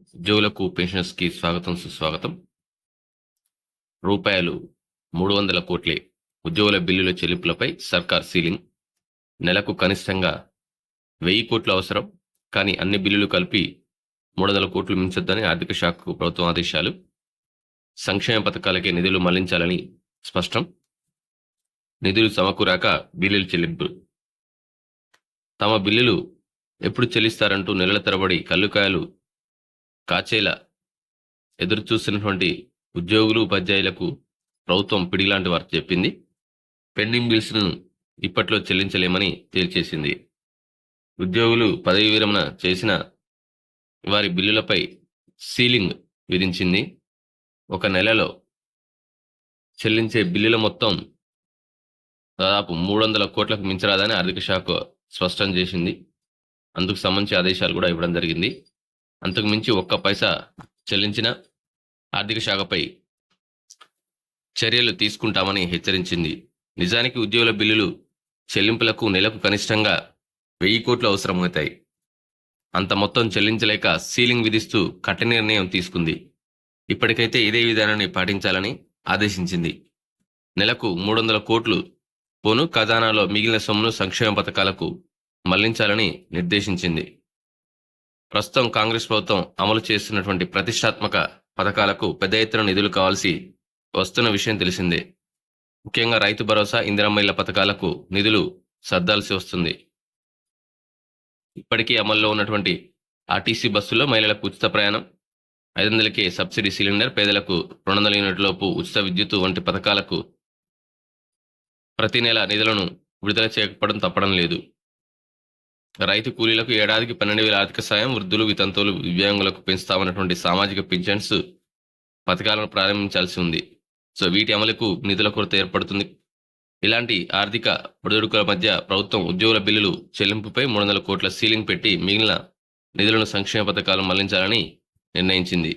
ఉద్యోగులకు పెన్షనర్స్కి స్వాగతం సుస్వాగతం. రూపాయలు మూడు వందల కోట్లే ఉద్యోగుల బిల్లుల చెల్లింపులపై సర్కార్ సీలింగ్. నెలకు కనిష్టంగా వెయ్యి కోట్లు అవసరం కానీ అన్ని బిల్లులు కలిపి మూడు వందల కోట్లు మించొద్దని ఆర్థిక శాఖకు ప్రభుత్వం ఆదేశాలు. సంక్షేమ పథకాలకే నిధులు మళ్ళించాలని స్పష్టం. నిధులు సమకూరాక బిల్లులు చెల్లింపు. తమ బిల్లులు ఎప్పుడు చెల్లిస్తారంటూ నెలల తరబడి కల్లుకాయలు కాచేలా ఎదురుచూసినటువంటి ఉద్యోగులు ఉపాధ్యాయులకు ప్రభుత్వం పిడిలాంటి వార్త చెప్పింది. పెండింగ్ బిల్స్ను ఇప్పట్లో చెల్లించలేమని తేల్చేసింది. ఉద్యోగులు పదవి విరమణ చేసిన వారి బిల్లులపై సీలింగ్ విధించింది. ఒక నెలలో చెల్లించే బిల్లుల మొత్తం దాదాపు మూడు వందల కోట్లకు మించరాదని ఆర్థిక శాఖ స్పష్టం చేసింది. అందుకు సంబంధించి ఆదేశాలు కూడా ఇవ్వడం జరిగింది. అంతకు మించి ఒక్క పైసా చెల్లించిన ఆర్థిక శాఖపై చర్యలు తీసుకుంటామని హెచ్చరించింది. నిజానికి ఉద్యోగుల బిల్లులు చెల్లింపులకు నెలకు కనిష్టంగా వెయ్యి కోట్లు అవసరమవుతాయి. అంత మొత్తం చెల్లించలేక సీలింగ్ విధిస్తూ కఠిన నిర్ణయం తీసుకుంది. ఇప్పటికైతే ఇదే విధానాన్ని పాటించాలని ఆదేశించింది. నెలకు మూడు వందల కోట్లు పోను ఖజానాలో మిగిలిన సొమ్మును సంక్షేమ పథకాలకు మళ్ళించాలని నిర్దేశించింది. ప్రస్తుతం కాంగ్రెస్ ప్రభుత్వం అమలు చేస్తున్నటువంటి ప్రతిష్టాత్మక పథకాలకు పెద్ద ఎత్తున నిధులు కావాల్సి వస్తున్న విషయం తెలిసిందే. ముఖ్యంగా రైతు భరోసా ఇందిరమ్మ పథకాలకు నిధులు సర్దాల్సి వస్తుంది. ఇప్పటికీ అమల్లో ఉన్నటువంటి ఆర్టీసీ బస్సుల్లో మహిళలకు ఉచిత ప్రయాణం ఐదు వందలకే సబ్సిడీ సిలిండర్ పేదలకు రెండు వందల యూనిట్ల లోపు ఉచిత విద్యుత్ వంటి పథకాలకు ప్రతి నెల నిధులను విడుదల చేయకపోవడం తప్పడం లేదు. రైతు కూలీలకు ఏడాదికి పన్నెండు వేల ఆర్థిక సాయం వృద్ధులు వితంతువులు దివ్యాంగులకు పెంచుతామన్నటువంటి సామాజిక పింఛన్స్ పథకాలను ప్రారంభించాల్సి ఉంది. సో వీటి అమలుకు నిధుల కొరత ఏర్పడుతుంది. ఇలాంటి ఆర్థిక ఒడిదుడుకుల మధ్య ప్రభుత్వం ఉద్యోగుల బిల్లులు చెల్లింపుపై మూడు వందల కోట్ల సీలింగ్ పెట్టి మిగిలిన నిధులను సంక్షేమ పథకాలు మళ్ళించాలని నిర్ణయించింది.